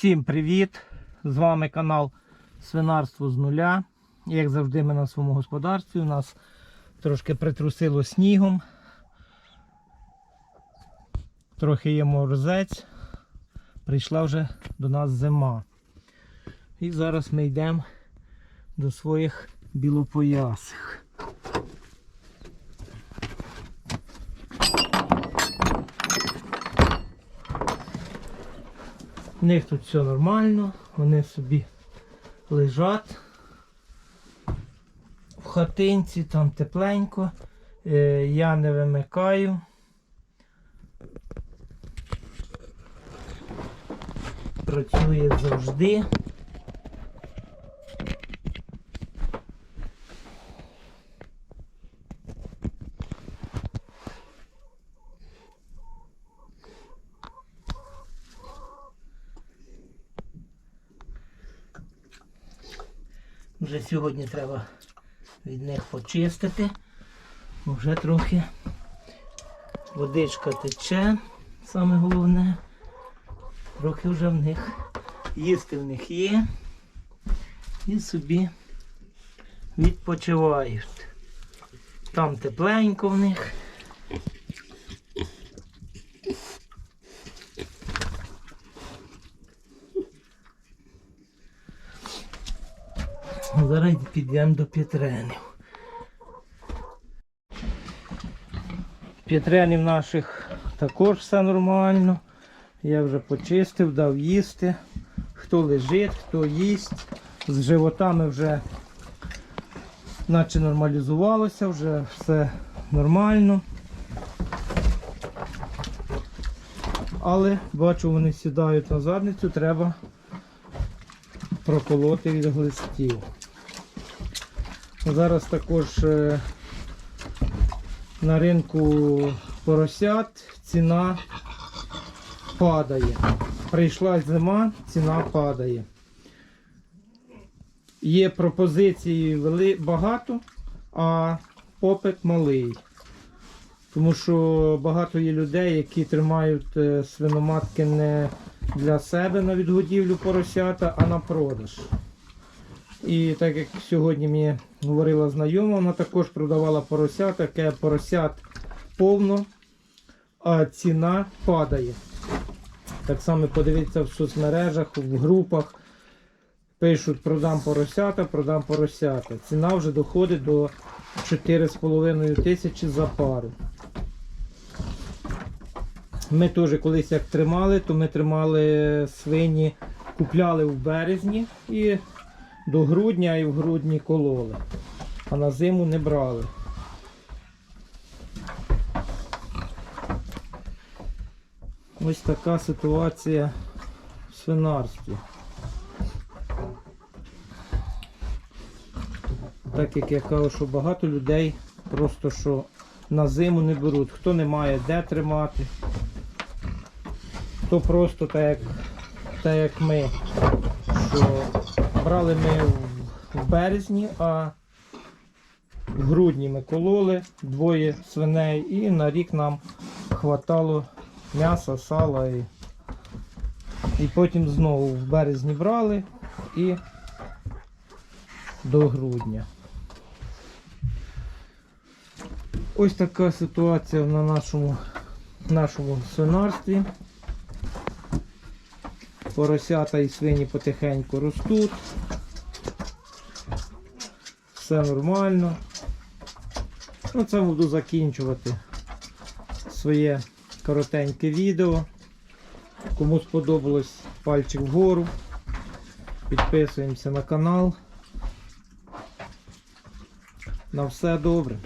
Всім привіт! З вами канал Свинарство з нуля. Як завжди, ми на своєму господарстві. У нас трошки притрусило снігом. Трохи є морозець. Прийшла вже до нас зима. І зараз ми йдемо до своїх білопоясих. У них тут все нормально, вони собі лежать в хатинці, там тепленько. Е, я не вимикаю. Працює завжди. Вже сьогодні треба від них почистити. Вже трохи водичка тече, саме головне. Трохи вже в них їсти в них є. І собі відпочивають. Там тепленько в них. Зараз підемо до Петренів. Петренів наших також все нормально. Я вже почистив, дав їсти. Хто лежить, хто їсть. З животами вже наче нормалізувалося, вже все нормально. Але бачу, вони сідають на задницю, треба проколоти від глистів. Зараз також е, на ринку поросят ціна падає. Прийшла зима, ціна падає. Є пропозиції багато, а попит малий. Тому що багато є людей, які тримають е, свиноматки не для себе на відгодівлю поросята, а на продаж. І так як сьогодні мені говорила знайома, вона також продавала поросят, таке поросят повно, а ціна падає. Так само подивіться в соцмережах, в групах. Пишуть, продам поросята, продам поросята. Ціна вже доходить до 4,5 тисячі за пару. Ми теж колись як тримали, то ми тримали свині, купляли в березні і до грудня і в грудні кололи. А на зиму не брали. Ось така ситуація в свинарстві. Так як я кажу, що багато людей просто що на зиму не беруть. Хто не має де тримати, хто просто так як, так як ми, що брали ми в березні, а в грудні ми кололи двоє свиней і на рік нам хватало м'яса, сала і, і потім знову в березні брали і до грудня. Ось така ситуація на нашому, нашому свинарстві. Поросята і свині потихеньку ростуть. Все нормально. Ну, це буду закінчувати своє коротеньке відео. Кому сподобалось пальчик вгору. Підписуємося на канал. На все добре.